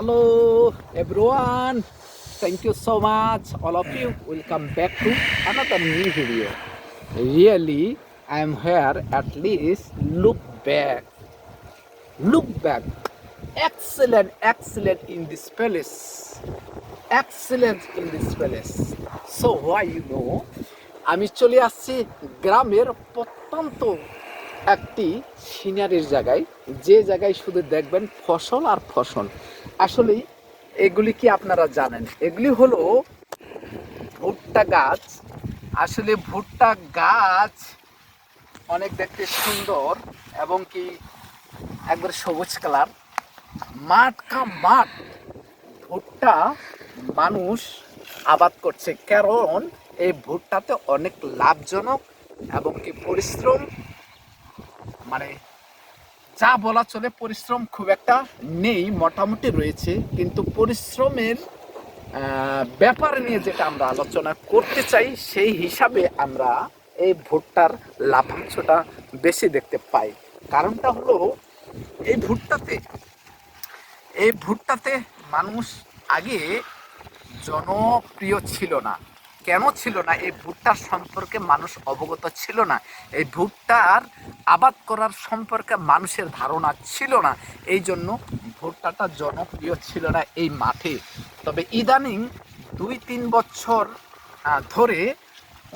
Hello everyone. Thank you so much all of you. Welcome back to another new video. Really I am here at least look back. Look back. Excellent, excellent in this place. Excellent in this place. So why you know আমি চলে আসছি গ্রামের প্রত্যন্ত একটি সিনারির জায়গায় যে জায়গায় শুধু দেখবেন ফসল আর ফসল আসলে এগুলি কি আপনারা জানেন? এগুলি হলো ভুট্টা গাছ। আসলে ভুট্টা গাছ অনেক দেখতে সুন্দর এবং কি একবার সবুজ কালার। মাঠ কা মাঠ, ভুট্টা মানুষ আবাদ করছে। কারণ এই ভুট্টাতে অনেক লাভজনক এবং কি পরিশ্রম মানে যা বলা চলে পরিশ্রম খুব একটা নেই, মোটামুটি রয়েছে। কিন্তু পরিশ্রমের ব্যাপার নিয়ে যেটা আমরা আলোচনা করতে চাই, সেই হিসাবে আমরা এই ভুট্টার লাভাংশটা বেশি দেখতে পাই। কারণটা হলো, এই ভুট্টাতে এই ভুট্টাতে মানুষ আগে জনপ্রিয় ছিল না। কেন ছিল না? এই ভুট্টার সম্পর্কে মানুষ অবগত ছিল না। এই ভুট্টার আবাদ করার সম্পর্কে মানুষের ধারণা ছিল না। এই জন্য ভুট্টাটা জনপ্রিয় ছিল না এই মাঠে। তবে ইদানিং দুই তিন বছর ধরে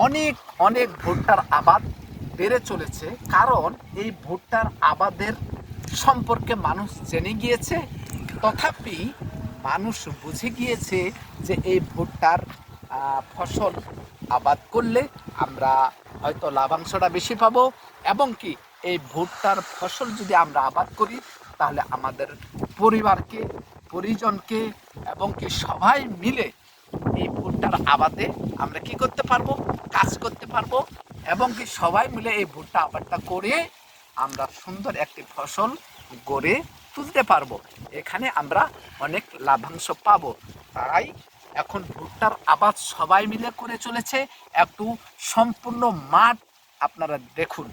অনেক অনেক ভুট্টার আবাদ বেড়ে চলেছে। কারণ এই ভুট্টার আবাদের সম্পর্কে মানুষ জেনে গিয়েছে। তথাপি মানুষ বুঝে গিয়েছে যে এই ভুট্টার ফসল আবাদ করলে আমরা হয়তো লাভাংশটা বেশি পাবো এবং কি এই ভুট্টার ফসল যদি আমরা আবাদ করি, তাহলে আমাদের পরিবারকে, পরিজনকে এবং কি সবাই মিলে এই ভুট্টার আবাদে আমরা কি করতে পারব? কাজ করতে পারব এবং কি সবাই মিলে এই ভুট্টা আবাদটা করে আমরা সুন্দর একটি ফসল গড়ে তুলতে পারব। এখানে আমরা অনেক লাভাংশ পাবো। তাই এখন ভুট্টার আবাদ সবাই মিলে করে চলেছে। একটু সম্পূর্ণ মাঠ আপনারা দেখুন।